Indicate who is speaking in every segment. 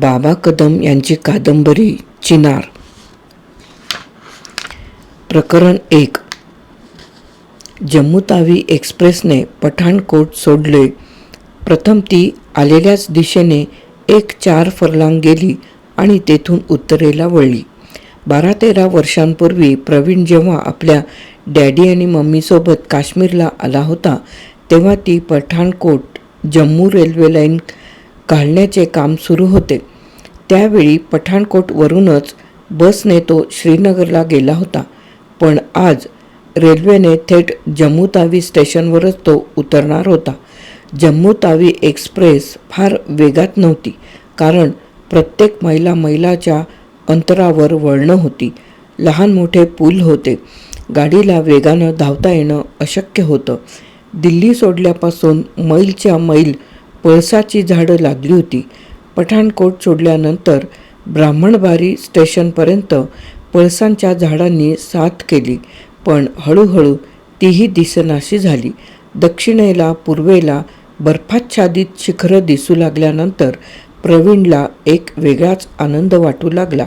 Speaker 1: बाबा कदम यांची कादंबरी चिनार. प्रकरण एक. जम्मू तावी एक्सप्रेसने पठाणकोट सोडले. प्रथम ती आलेल्याच दिशेने एक चार फरलांग गेली आणि तेथून उत्तरेला वळली. बारा तेरा वर्षांपूर्वी प्रवीण जेव्हा आपल्या डॅडी आणि मम्मीसोबत काश्मीरला आला होता तेव्हा ती पठाणकोट जम्मू रेल्वे लाईन घालण्याचे काम सुरू होते. त्यावेळी पठाणकोटवरूनच बसने तो श्रीनगरला गेला होता. पण आज रेल्वेने थेट जम्मू तावी स्टेशनवरच तो उतरणार होता. जम्मू तावी एक्सप्रेस फार वेगात नव्हती कारण प्रत्येक मैला मैलाच्या अंतरावर वळणं होती. लहान मोठे पूल होते. गाडीला वेगानं धावता येणं अशक्य होतं. दिल्ली सोडल्यापासून मैलच्या मैल पळसाची झाडं लागली होती. पठाणकोट सोडल्यानंतर ब्राह्मणबारी स्टेशनपर्यंत पळसांच्या झाडांनी साथ केली. पण हळूहळू तीही दिसनाशी झाली. दक्षिणेला पूर्वेला बर्फाच्छादित शिखरं दिसू लागल्यानंतर प्रवीणला एक वेगळाच आनंद वाटू लागला.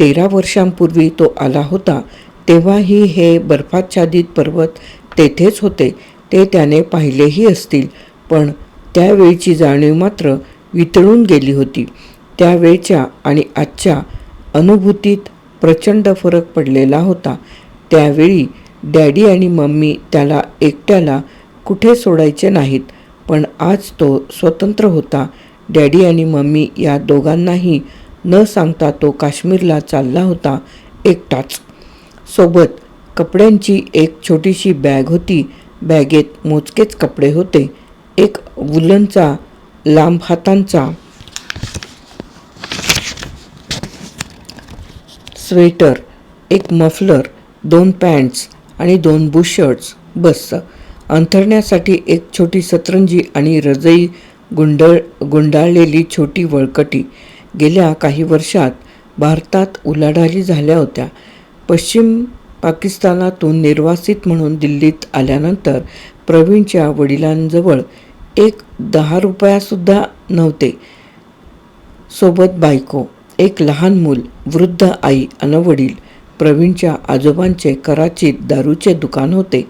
Speaker 1: तेरा वर्षांपूर्वी तो आला होता. तेव्हाही हे बर्फाच्छादित पर्वत तेथेच होते. ते त्याने पाहिलेही असतील. पण त्यावेळची जाणीव मात्र वितळून गेली होती. त्यावेळच्या आणि आजच्या अनुभूतीत प्रचंड फरक पडलेला होता. त्यावेळी डॅडी आणि मम्मी त्याला एकट्याला कुठे सोडायचे नाहीत पण आज तो स्वतंत्र होता. डॅडी आणि मम्मी या दोघांनाही न सांगता तो काश्मीरला चालला होता एकटाच. सोबत कपड्यांची एक छोटीशी बॅग होती. बॅगेत मोजकेच कपडे होते. एक वुलनचा लांब हातांचा स्वेटर एक मफलर दोन पॅन्ट्स आणि दोन बुशर्ट्स बस. अंथरण्यासाठी एक छोटी सतरंजी आणि रजई गुंडळ गुंडाळलेली छोटी वळकटी. गेल्या काही वर्षात भारतात उलाढाली झाल्या होत्या. पश्चिम पाकिस्तानातून निर्वासित म्हणून दिल्लीत आल्यानंतर प्रवीणच्या वडिलांजवळ एक दहा रुपयासुद्धा नव्हते. सोबत बायको एक लहान मूल वृद्ध आई अन वडील. प्रवीणच्या आजोबांचे कराचीत दारूचे दुकान होते.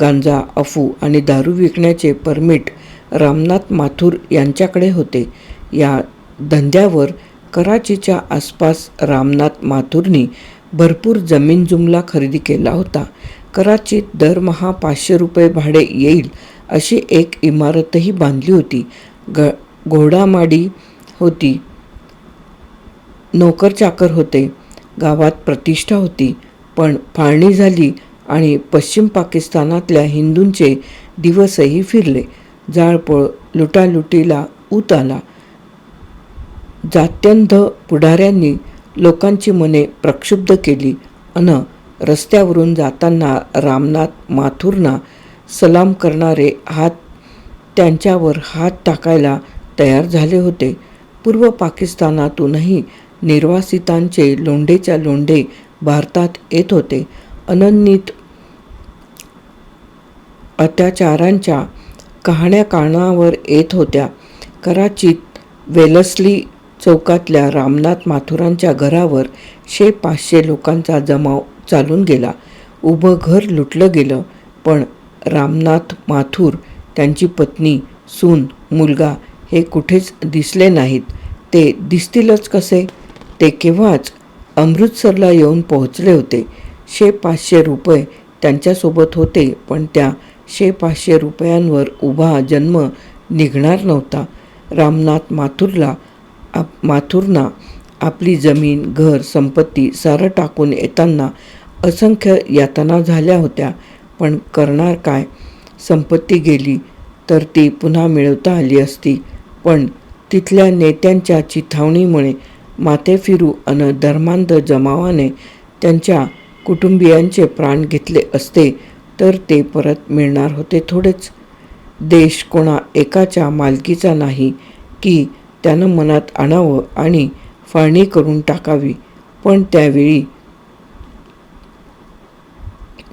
Speaker 1: गांजा अफू आणि दारू विकण्याचे परमिट रामनाथ माथुर यांच्याकडे होते. या धंद्यावर कराचीच्या आसपास रामनाथ माथुरनी भरपूर जमीन जुमला खरेदी केला होता. कराचीत दरमहा पाचशे रुपये भाडे येईल अशी एक इमारतही बांधली होती. ग घोडामाडी होती. नोकर चाकर होते. गावात प्रतिष्ठा होती. पण फाळणी झाली आणि पश्चिम पाकिस्तानातल्या हिंदूंचे दिवसही फिरले. जाळपोळ लुटालुटीला ऊत आला. जात्यंध पुढाऱ्यांनी लोकांची मने प्रक्षुब्ध केली. अन रस्त्यावरून जाताना रामनाथ माथुरना सलाम करणारे हात त्यांच्यावर हात टाकायला तयार झाले होते. पूर्व पाकिस्तानातूनही निर्वासितांचे लोंढेच्या लोंढे भारतात येत होते. अनन्नित अत्याचारांच्या कहाण्या कानावर येत होत्या. कराचीत वेलस्ली चौकातल्या रामनाथ माथुरांच्या घरावर शे पाचशे लोकांचा जमाव चालून गेला. उभं घर लुटलं गेलं पण रामनाथ माथुर त्यांची पत्नी सून मुलगा हे कुठेच दिसले नाहीत. ते दिसतीलच कसे? ते केव्हाच अमृतसरला येऊन पोहोचले होते. शे पाचशे रुपये त्यांच्यासोबत होते पण त्या शे पाचशे रुपयांवर उभा जन्म निघणार नव्हता. रामनाथ माथुरला आप माथुरना आपली जमीन घर संपत्ती सारं टाकून येताना असंख्य यातना झाल्या होत्या. पण करणार काय? संपत्ती गेली तर ती पुन्हा मिळवता आली असती. पण तिथल्या नेत्यांच्या चिथावणीमुळे माथे फिरू अन धर्मांध जमावाने त्यांच्या कुटुंबियांचे प्राण घेतले असते तर ते परत मिळणार होते थोडेच. देश कोणा एकाच्या मालकीचा नाही की त्यानं मनात आणावं आणि फाळणी करून टाकावी. पण त्यावेळी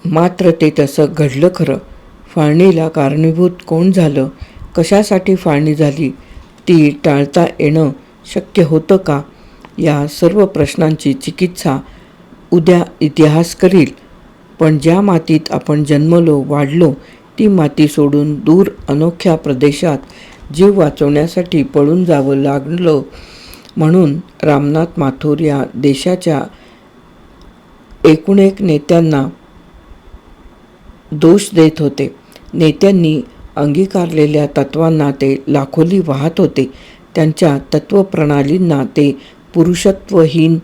Speaker 1: मात्र ते तसं घडलं खरं. फाळणीला कारणीभूत कोण झालं? कशासाठी फाळणी झाली? ती टाळता येणं शक्य होतं का? या सर्व प्रश्नांची चिकित्सा उद्या इतिहास करील. पण ज्या मातीत आपण जन्मलो वाढलो ती माती सोडून दूर अनोख्या प्रदेशात जीव वाचवण्यासाठी पळून जावं लागलं म्हणून रामनाथ माथुर या देशाच्या एकूण एक नेत्यांना दोष देत होते. नेत्यांनी अंगीकारलेल्या तत्वांना ते लाखोली वाहत होते. त्यांच्या तत्वप्रणालींना ते पुरुषत्वहीन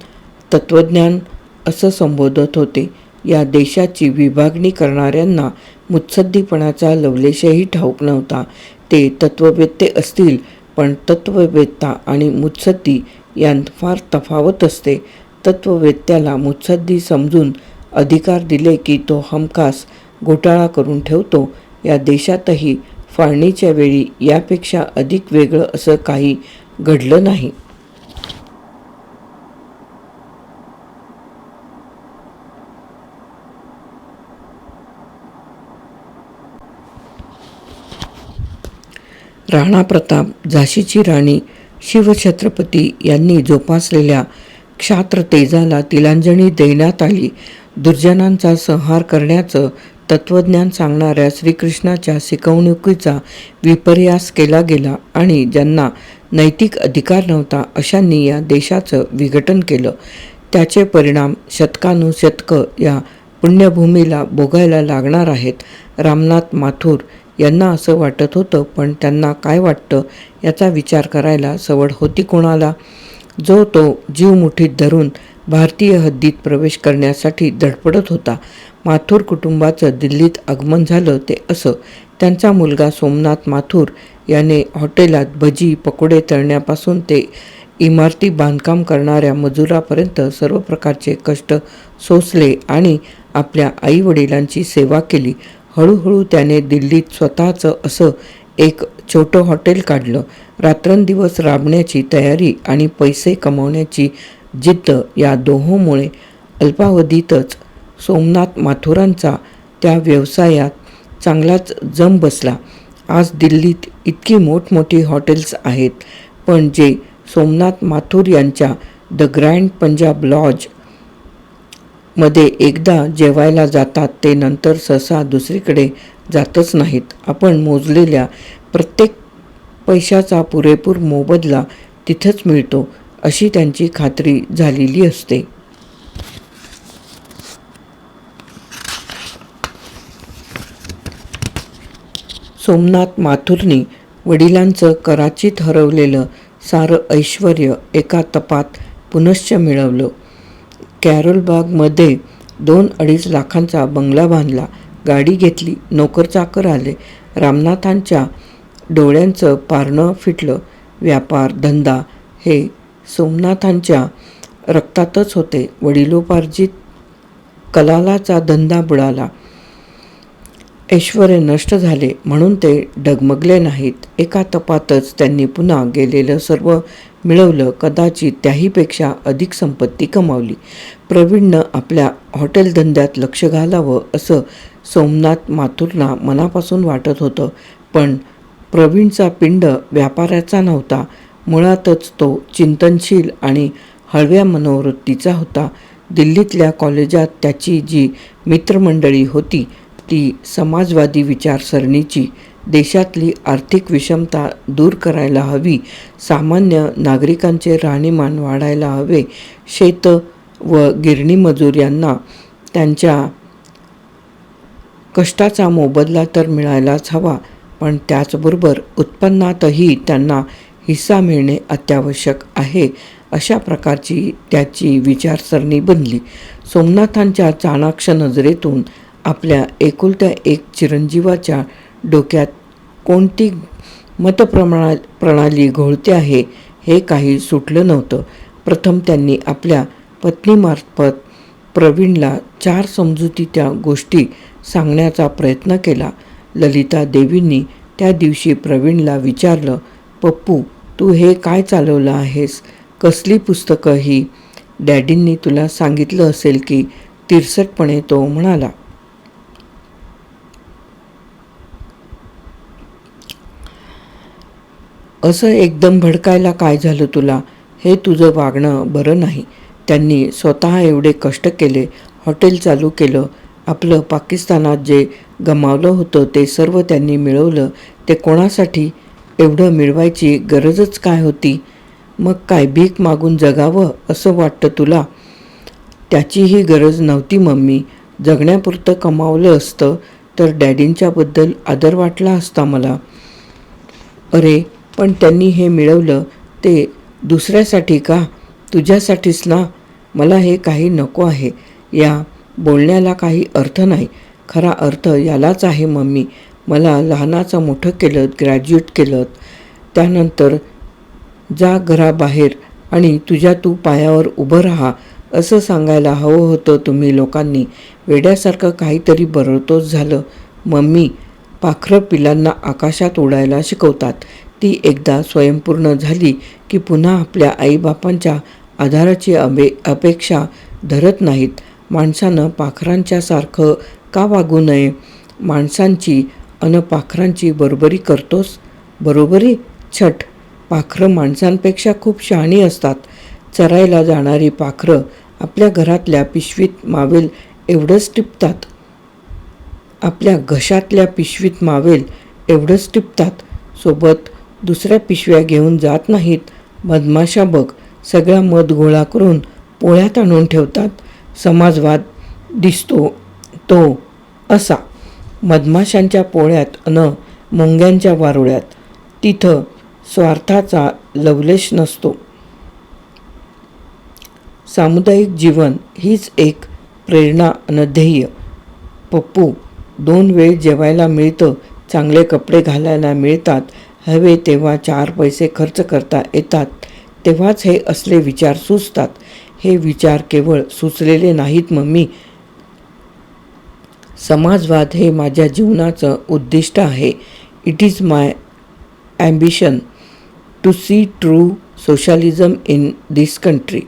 Speaker 1: तत्वज्ञान असं संबोधत होते. या देशाची विभागणी करणाऱ्यांना मुत्सद्दीपणाचा लवलेशही ठाऊक नव्हता. ते तत्ववेत्ते असतील पण तत्ववेत्ता आणि मुत्सद्दी यांत फार तफावत असते. तत्ववेत्त्याला मुत्सद्दी समजून अधिकार दिले की तो हमखास घोटाळा करून ठेवतो. या देशातही फाळणीच्या वेळी यापेक्षा अधिक वेगळं असं काही घडलं नाही. राणा प्रताप झाशीची राणी शिवछत्रपती यांनी जोपासलेल्या क्षात्र तेजाला तिलांजली देण्यात आली. दुर्जनांचा संहार करण्याचं तत्त्वज्ञान सांगणाऱ्या श्रीकृष्णाच्या शिकवणुकीचा विपर्यास केला गेला आणि ज्यांना नैतिक अधिकार नव्हता अशांनी या देशाचं विघटन केलं. त्याचे परिणाम शतकानुशतकं या पुण्यभूमीला भोगायला लागणार आहेत. रामनाथ माथुर यांना असं वाटत होतं पण त्यांना काय वाटतं याचा विचार करायला सवड होती कोणाला? जो तो जीव मुठीत धरून भारतीय हद्दीत प्रवेश करण्यासाठी धडपडत होता. माथुर कुटुंबाचं दिल्लीत आगमन झालं ते असं. त्यांचा मुलगा सोमनाथ माथूर याने हॉटेलात भजी पकोडे तळण्यापासून ते इमारती बांधकाम करणाऱ्या मजुरापर्यंत सर्व प्रकारचे कष्ट सोसले आणि आपल्या आईवडिलांची सेवा केली. हळूहळू त्याने दिल्लीत स्वतःचं असं एक छोटं हॉटेल काढलं. रात्रंदिवस राबण्याची तयारी आणि पैसे कमवण्याची जिद्द या दोहोमुळे अल्पावधीतच सोमनाथ माथुरांचा त्या व्यवसायात चांगलाच जम बसला. आज दिल्लीत इतकी मोठमोठी हॉटेल्स आहेत पण जे सोमनाथ माथुर यांच्या द ग्रँड पंजाब लॉजमध्ये एकदा जेवायला जातात ते नंतर सहसा दुसरीकडे जातच नाहीत. आपण मोजलेल्या प्रत्येक पैशाचा पुरेपूर मोबदला तिथंच मिळतो अशी त्यांची खात्री झालेली असते. सोमनाथ माथुरनी वडिलांचं कराचीत हरवलेलं सारं ऐश्वर एका तपात पुनश्च मिळवलं. कॅरोलबागमध्ये दोन अडीच लाखांचा बंगला बांधला गाडी घेतली नोकरचाकर आले. रामनाथांच्या डोळ्यांचं पारणं फिटलं. व्यापार धंदा हे सोमनाथांच्या रक्तातच होते. वडिलोपार्जित कलालाचा धंदा बुडाला. ऐश्वर नष्ट झाले म्हणून ते डगमगले नाहीत. एका तपातच त्यांनी पुन्हा गेलेलं सर्व मिळवलं कदाचित त्याहीपेक्षा अधिक संपत्ती कमावली. प्रवीणनं आपल्या हॉटेल धंद्यात लक्ष घालावं असं सोमनाथ माथुरना मनापासून वाटत होतं पण प्रवीणचा पिंड व्यापाऱ्याचा नव्हता. मुळातच तो चिंतनशील आणि हळव्या मनोवृत्तीचा होता. दिल्लीतल्या कॉलेजात त्याची जी मित्रमंडळी होती ती समाजवादी विचारसरणीची देशातली आर्थिक विषमता दूर करायला हवी सामान्य नागरिकांचे राहणीमान वाढायला हवे शेत व गिरणी मजूर यांना त्यांच्या कष्टाचा मोबदला तर मिळायलाच हवा पण त्याचबरोबर उत्पन्नातही त्यांना हिस्सा मिळणे अत्यावश्यक आहे अशा प्रकारची त्याची विचारसरणी बनली. सोमनाथांच्या चाणाक्ष नजरेतून आपल्या एकुलत्या एक चिरंजीवाच्या डोक्यात कोणती मतप्रमाणा प्रणाली घोळते आहे हे काही सुटलं नव्हतं. प्रथम त्यांनी आपल्या पत्नीमार्फत प्रवीणला चार समजुती त्या गोष्टी सांगण्याचा प्रयत्न केला. ललिता देवींनी त्या दिवशी प्रवीणला विचारलं पप्पू तू हे काय चालवलं आहेस? कसली पुस्तकं ही डॅडींनी तुला सांगितलं असेल की तिरसटपणे तो म्हणाला असं एकदम भडकायला काय झालं तुला? हे तुझं वागणं बरं नाही. त्यांनी स्वतः एवढे कष्ट केले हॉटेल चालू केलं. आपलं पाकिस्तानात जे गमावलं होतं ते सर्व त्यांनी मिळवलं. ते कोणासाठी? एवढं मिळवायची गरजच काय होती? मग काय भीक मागून जगावं असं वाटतं तुला? त्याचीही गरज नव्हती मम्मी. जगण्यापुरतं कमावलं असतं तर डॅडींच्याबद्दल आदर वाटला असता मला. अरे पण त्यांनी हे मिळवलं ते दुसऱ्यासाठी का? तुझ्यासाठीच ना? मला हे काही नको आहे. या बोलण्याला काही अर्थ नाही. खरा अर्थ यालाच आहे मम्मी. मला लहानाचं मोठं केलं ग्रॅज्युएट केलं. त्यानंतर जा घराबाहेर आणि तुझ्या तू पायावर उभं राहा. असं सांगायला हवं होतं तुम्ही लोकांनी. वेड्यासारखं काहीतरी बरळतोच झालं. मम्मी पाखरं पिलांना आकाशात उडायला शिकवतात. ती एकदा स्वयंपूर्ण झाली की पुन्हा आपल्या आईबापांच्या आधाराची अबे अपेक्षा धरत नाहीत. माणसानं पाखरांच्या सारखं का वागू नये? माणसांची अन पाखरांची बरोबरी करतोस? बरोबरी? छट पाखरं माणसांपेक्षा खूप शहाणी असतात. चरायला जाणारी पाखरं आपल्या घरातल्या पिशवीत मावेल एवढंच टिपतात. आपल्या घशातल्या पिशवीत मावेल एवढंच टिपतात. सोबत दुसऱ्या पिशव्या घेऊन जात नाहीत. मधमाशा बघ सगळा मध गोळा करून पोळ्यात आणून ठेवतात. समाजवाद दिसतो तो असा. मधमाशांच्या पोळ्यात अन मुंग्यांच्या वारुळ्यात. तिथं स्वार्थाचा लवलेश नसतो. सामुदायिक जीवन हीच एक प्रेरणा अन ध्येय. पप्पू दोन वेळ जेवायला मिळतं चांगले कपडे घालायला मिळतात हवे तेव्हा चार पैसे खर्च करता येतात. तेव्हाच हे असले विचार सुचतात. हे विचार केवळ सुचलेले नाहीत मम्मी. समाजवाद हे माझ्या जीवनाचं उद्दिष्ट आहे. It is my ambition to see true socialism in this country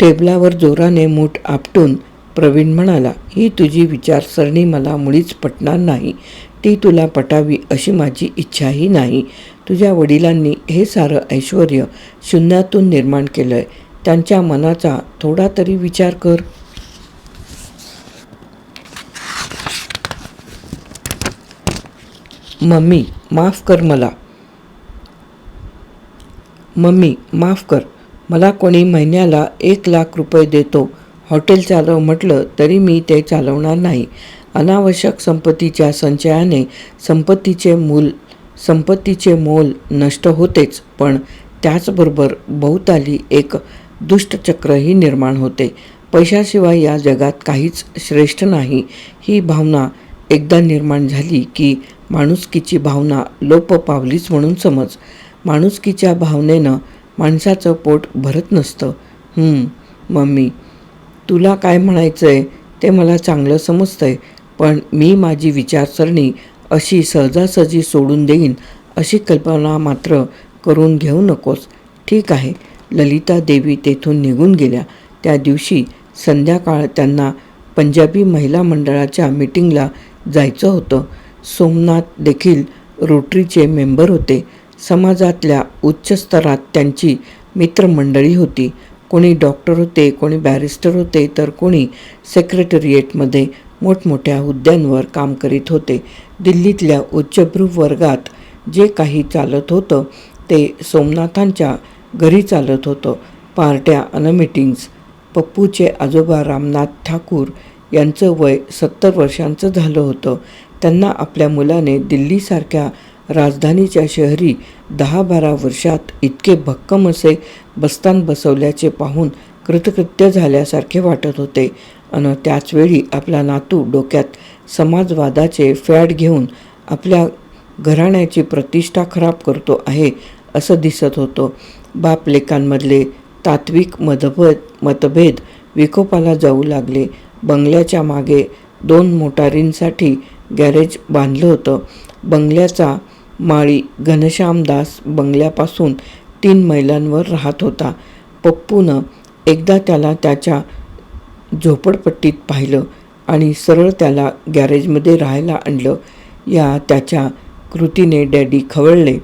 Speaker 1: टेबलावर जोराने मूठ आपटून प्रवीण म्हणाला ही तुझी विचारसरणी मला मुळीच पटणार नाही. ती तुला पटावी अशी माझी इच्छाही नाही. तुझ्या वडिलांनी हे सारं ऐश्वर शून्यातून निर्माण केलं आहे त्यांच्या मनाचा थोडा तरी विचार कर. मम्मी माफ कर मला. मम्मी माफ कर. मला कोणी महिन्याला एक लाख रुपये देतो. हॉटेल चालव म्हटलं तरी मी ते चालवणार नाही. अनावश्यक संपत्तीच्या संचयाने संपत्तीचे मूल संपत्तीचे मोल नष्ट होतेच पण त्याचबरोबर बहुताली एक दुष्टचक्रही निर्माण होते. पैशाशिवाय या जगात काहीच श्रेष्ठ नाही. ही भावना एकदा निर्माण झाली की माणुसकीची भावना लोप पावलीच म्हणून समज. माणुसकीच्या भावनेनं माणसाचं पोट भरत नसतं. मम्मी तुला काय म्हणायचं आहे ते मला चांगलं समजतं आहे पण मी माझी विचारसरणी अशी सहजासहजी सोडून देईन अशी कल्पना मात्र करून घेऊ नकोस. ठीक आहे. ललिता देवी तेथून निघून गेल्या. त्या दिवशी संध्याकाळ त्यांना पंजाबी महिला मंडळाच्या मीटिंगला जायचं होतं. सोमनाथ देखील रोटरीचे मेंबर होते. समाजातल्या उच्च स्तरात त्यांची मित्रमंडळी होती. कोणी डॉक्टर होते कोणी बॅरिस्टर होते तर कोणी सेक्रेटरिएटमध्ये मोठमोठ्या हुद्द्यांवर काम करीत होते. दिल्लीतल्या उच्चभ्रू वर्गात जे काही चालत होतं ते सोमनाथांच्या घरी चालत होतं. पार्ट्या अन मीटिंग्स पप्पूचे आजोबा रामनाथ ठाकूर यांचं वय सत्तर वर्षांचं झालं होतं. त्यांना आपल्या मुलाने दिल्लीसारख्या राजधानीच्या शहरी दहा बारा वर्षात इतके भक्कम असे बस्तान बसवल्याचे पाहून कृतकृत्य झाल्यासारखे वाटत होते. अन त्याचवेळी आपला नातू डोक्यात समाजवादाचे फॅड घेऊन आपल्या घराण्याची प्रतिष्ठा खराब करतो आहे असं दिसत होतं. बाप लेकांमधले तात्विक मतभेद मतभेद विकोपाला जाऊ लागले. बंगल्याच्या मागे दोन मोटारींसाठी गॅरेज बांधलं होतं. बंगल्याचा माळी घनश्यामदास बंगल्यापासून तीन मैलांवर राहत होता. पप्पूनं एकदा त्याला त्याच्या झोपडपट्टीत पाहिलं आणि सरळ त्याला गॅरेजमध्ये राहायला आणलं. या त्याच्या कृतीने डॅडी खवळले.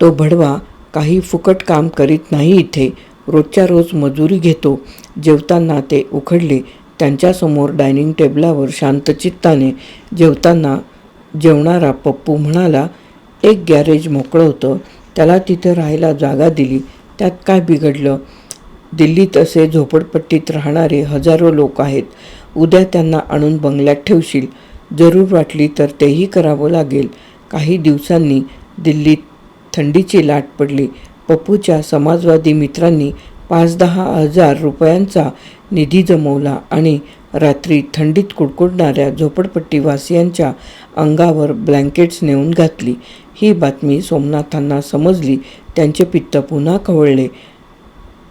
Speaker 1: तो भडवा काही फुकट काम करीत नाही इथे. रोजच्या रोज मजुरी घेतो. जेवताना ते उखडले. त्यांच्यासमोर डायनिंग टेबलावर शांतचित्ताने जेवताना जेवणारा पप्पू म्हणाला एक गॅरेज मोकळं होतं. त्याला तिथं राहायला जागा दिली. त्यात काय बिघडलं? दिल्लीत असे झोपडपट्टीत राहणारे हजारो लोक आहेत. उद्या त्यांना आणून बंगल्यात ठेवशील. जरूर वाटली तर तेही करावं लागेल. काही दिवसांनी दिल्लीत थंडीची लाट पडली. पप्पूच्या समाजवादी मित्रांनी पाच दहा हजार रुपयांचा निधी जमवला आणि रात्री थंडीत कुडकुडणाऱ्या झोपडपट्टीवासियांच्या अंगावर ब्लँकेट्स नेऊन घातली. ही बातमी सोमनाथांना समजली. त्यांचे पित्त पुन्हा कवळले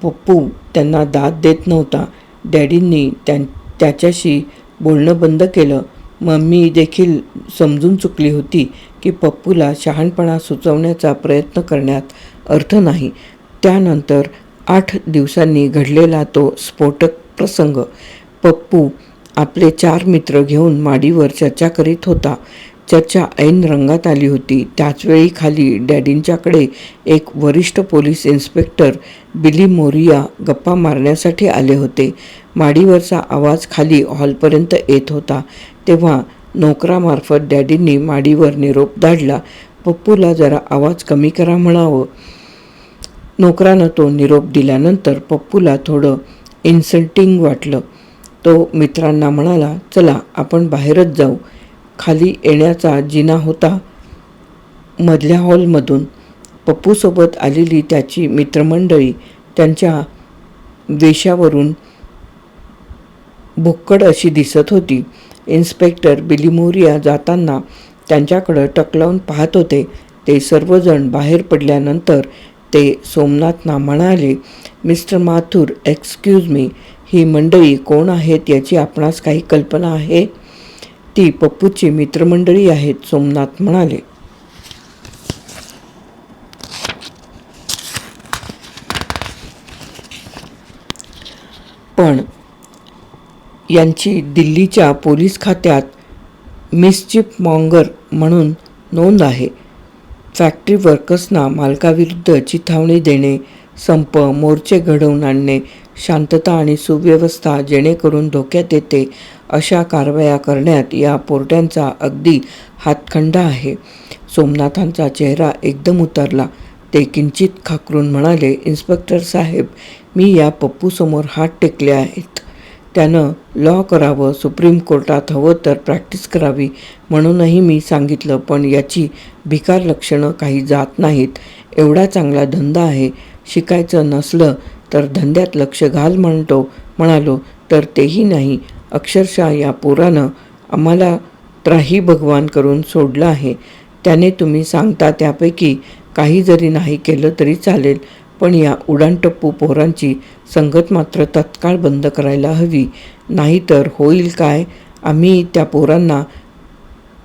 Speaker 1: पप्पू त्यांना दाद देत नव्हता. डॅडींनी त्यां त्याच्याशी बोलणं बंद केलं. मम्मी देखील समजून चुकली होती की पप्पूला शहाणपणा सुचवण्याचा प्रयत्न करण्यात अर्थ नाही. त्यानंतर आठ दिवसांनी घडलेला तो स्फोटक प्रसंग. पप्पू आपले चार मित्र घेऊन माडीवर चर्चा करीत होता. चर्चा ऐन रंगात आली होती. त्याचवेळी खाली डॅडींच्याकडे एक वरिष्ठ पोलीस इन्स्पेक्टर बिली मोरिया गप्पा मारण्यासाठी आले होते. माडीवरचा आवाज खाली हॉलपर्यंत येत होता. तेव्हा नोकरामार्फत डॅडींनी माडीवर निरोप धाडला. पप्पूला जरा आवाज कमी करा म्हणावं. नोकरानं तो निरोप दिल्यानंतर पप्पूला थोडं इन्सल्टिंग वाटलं. तो मित्रांना म्हणाला चला आपण बाहेरच जाऊ. खाली येण्याचा जिना होता. मधल्या हॉलमधून पप्पूसोबत आलेली त्याची मित्रमंडळी त्यांच्या वेशावरून भुक्कड अशी दिसत होती. इन्स्पेक्टर बिलिमोरिया जाताना त्यांच्याकडं टकलावून पाहत होते. ते सर्वजण बाहेर पडल्यानंतर ते सोमनाथना म्हणाले मिस्टर माथुर एक्सक्यूज मी ही मंडळी कोण आहेत याची आपणास काही कल्पना आहे? ती पप्पूची मित्रमंडळी आहेत सोमनाथ म्हणाले. पण यांची दिल्लीच्या पोलीस खात्यात मिसचिप मॉंगर म्हणून नोंद आहे. फॅक्टरी वर्कर्सना मालकाविरुद्ध चिथावणी देणे संप मोर्चे घडवून आणणे शांतता आणि सुव्यवस्था जेणेकरून धोक्यात येते अशा कारवाया करण्यात या पोरट्यांचा अगदी हातखंडा आहे. सोमनाथांचा चेहरा एकदम उतरला. ते किंचित खाकरून म्हणाले इन्स्पेक्टर साहेब मी या पप्पूसमोर हात टेकले आहेत. त्यानं लॉ करावं सुप्रीम कोर्टात हवं तर प्रॅक्टिस करावी म्हणूनही मी सांगितलं पण याची भिकार लक्षणं काही जात नाहीत. एवढा चांगला धंदा आहे शिकायचं नसलं तर धंद्यात लक्ष घाल म्हणतो म्हणालो तर तेही नाही. अक्षरशः या पोरानं आम्हाला त्राही भगवान करून सोडलं आहे. त्याने तुम्ही सांगता त्यापैकी काही जरी नाही केलं तरी चालेल पण या उडाणटप्पू पोरांची संगत मात्र तत्काळ बंद करायला हवी. नाहीतर होईल काय? आम्ही त्या पोरांना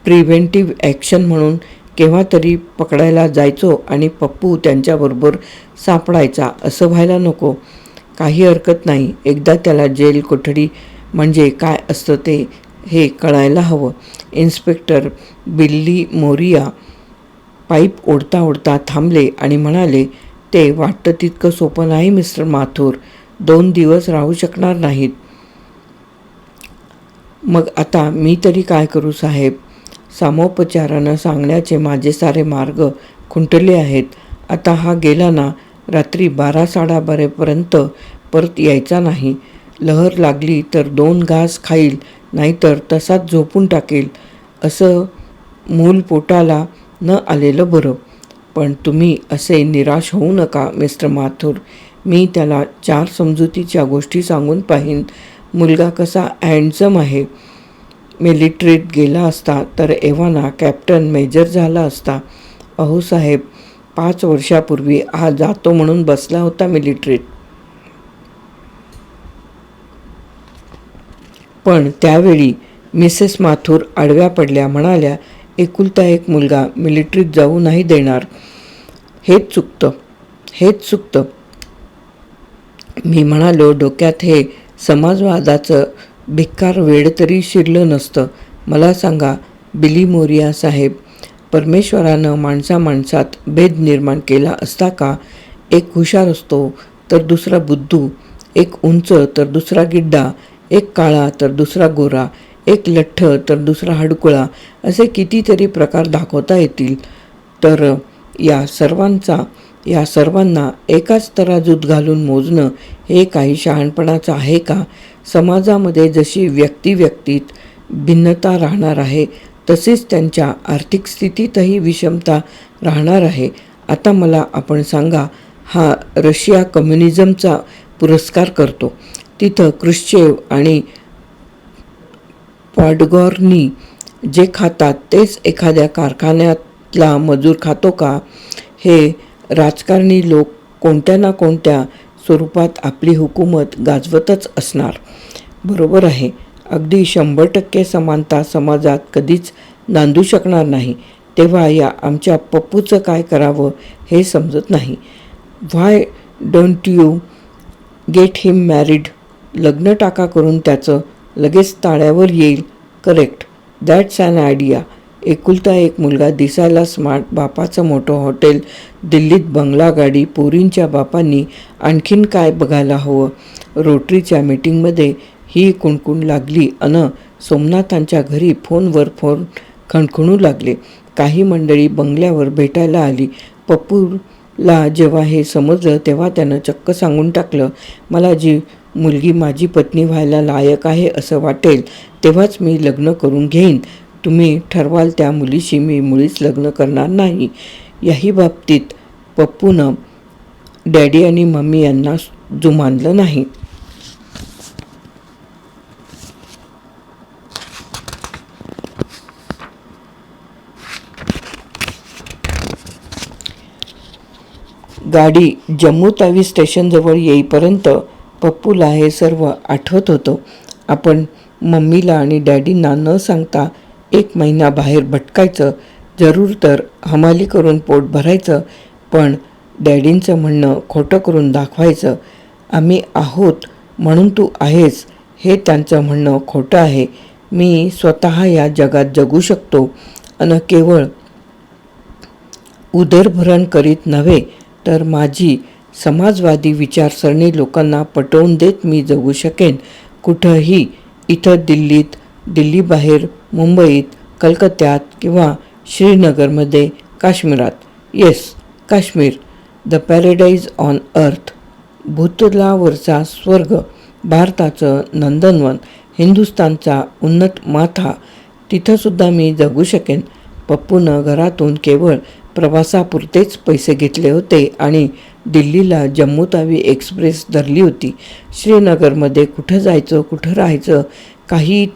Speaker 1: प्रिव्हेंटिव्ह ॲक्शन म्हणून केव्हा तरी पकडायला जायचो आणि पप्पू त्यांच्याबरोबर सापडायचा असं व्हायला नको. काही हरकत नाही. एकदा त्याला जेल कोठडी म्हणजे काय असतं ते हे कळायला हवं. इन्स्पेक्टर बिल्ली मोरिया पाईप ओढता ओढता थांबले आणि म्हणाले ते वाटतं तितकं सोपं नाही मिस्टर माथूर. दोन दिवस राहू शकणार नाहीत. मग आता मी तरी काय करू साहेब? सामोपचारानं सांगण्याचे माझे सारे मार्ग खुंटले आहेत. आता हा गेला ना रात्री बारा साडाबारेपर्यंत परत यायचा नाही. लहर लागली तर दोन घास खाईल नाहीतर तसाच झोपून टाकेल असं मूल पोटाला न आलेलं बरं. पण तुम्ही असे निराश होऊ नका मिस्टर माथुर. मी त्याला चार समजुतीच्या गोष्टी सांगून पाहीन. मुलगा कसा हँडसम आहे. मिलिटरीत गेला असता तर एव्हाना कॅप्टन मेजर झाला असता. अहो साहेब पाच वर्षापूर्वी हा जातो म्हणून बसला होता मिलिटरीत. पण त्यावेळी मिसेस माथूर आडव्या पडल्या म्हणाल्या एकुलता एक मुलगा मिलिटरीत जाऊ नाही देणार. हेच चुकतं हेच चुकतं. मी म्हणालो डोक्यात हे समाजवादाचं भिक्कार वेळ तरी शिरलं नसतं. मला सांगा बिली मोरिया साहेब परमेश्वरानं माणसा माणसात भेद निर्माण केला असता का? एक हुशार असतो तर दुसरा बुद्धू एक उंच तर दुसरा गिड्डा एक काळा तर दुसरा गोरा एक लठ्ठ तर दुसरा हडकुळा असे कितीतरी प्रकार दाखवता येतील. तर या सर्वांचा या सर्वांना एकाच तराजूत घालून मोजणं हे काही शहाणपणाचं आहे का? समाजामध्ये जशी व्यक्ती व्यक्तीत भिन्नता राहणार आहे तसेच त्यांच्या आर्थिक स्थितीतही विषमता राहणार आहे. आता मला आपण सांगा हा रशिया कम्युनिझमचा पुरस्कार करतो. तिथं क्रुश्चेव आणि पॉडगॉर्नी जे खातात तेच एखाद्या कारखान्यातला मजूर खातो का? हे राजकारणी लोक कोणत्या ना कोणत्या स्वरूपात आपली हुकूमत गाजवतच असणार. बरोबर आहे. अगदी शंभर टक्के समानता समाजात कधीच नांदू शकणार नाही. तेव्हा या आमच्या पप्पूचं काय करावं हे समजत नाही. Why don't you get him married लग्न टाका करून त्याचं लगेच ताळ्यावर येईल. करेक्ट. दॅट्स अॅन आयडिया एकुलता एक मुलगा दिसायला स्मार्ट बापाचं मोठं हॉटेल दिल्लीत बंगला गाडी पोरींच्या बापांनी आणखीन काय बघायला हवं? रोटरीच्या मीटिंगमध्ये ही कुणकुण लागली अन सोमनाथांच्या घरी फोनवर फोन खणखणू लागले. काही मंडळी बंगल्यावर भेटायला आली. पप्पूला जेव्हा हे समजलं तेव्हा त्यानं चक्क सांगून टाकलं मला जी मुलगी माझी पत्नी व्हायला लायक आहे असं वाटेल तेव्हाच मी लग्न करून घेईन. तुम्ही ठरवाल त्या मुलीशी मी मुळीच लग्न करणार नाही. याही बाबतीत पप्पूनं डॅडी आणि मम्मी यांना जुमानलं नाही. गाडी जम्मू तावी स्टेशनजवळ येईपर्यंत पप्पूला हे सर्व आठवत होतं. आपण मम्मीला आणि डॅडींना न सांगता एक महिना बाहेर भटकायचं जरूर तर हमाली करून पोट भरायचं पण डॅडींचं म्हणणं खोटं करून दाखवायचं. आम्ही आहोत म्हणून तू आहेस हे त्यांचं म्हणणं खोटं आहे. मी स्वतः या जगात जगू शकतो अन केवळ उदरभरण करीत नव्हे तर माझी समाजवादी विचारसरणी लोकांना पटवून देत मी जगू शकेन. कुठंही इथं दिल्लीत दिल्लीबाहेर मुंबईत कलकत्त्यात किंवा श्रीनगरमध्ये काश्मीरात. Yes Kashmir. The paradise on earth. भूतलावरचा स्वर्ग भारताचं नंदनवन हिंदुस्तानचा उन्नत माथा. तिथंसुद्धा मी जगू शकेन. पप्पूनं घरातून केवळ प्रवासापुरतेच पैसे घेतले होते आणि दिल्लीला जम्मूतावी एक्सप्रेस धरली होती. श्रीनगरमध्ये कुठं जायचं कुठं राहायचं काही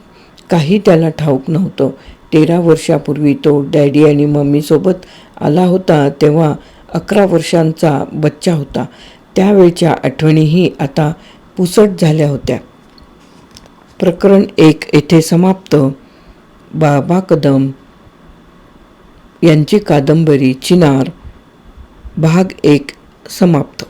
Speaker 1: काही त्याला ठाऊक नव्हतं. तेरा वर्षापूर्वी तो डॅडी आणि मम्मीसोबत आला होता तेव्हा अकरा वर्षांचा बच्चा होता. त्यावेळच्या आठवणीही आता पुसट झाल्या होत्या. प्रकरण एक येथे समाप्त. बाबा कदम यांची कादंबरी चिनार भाग एक. समाप्त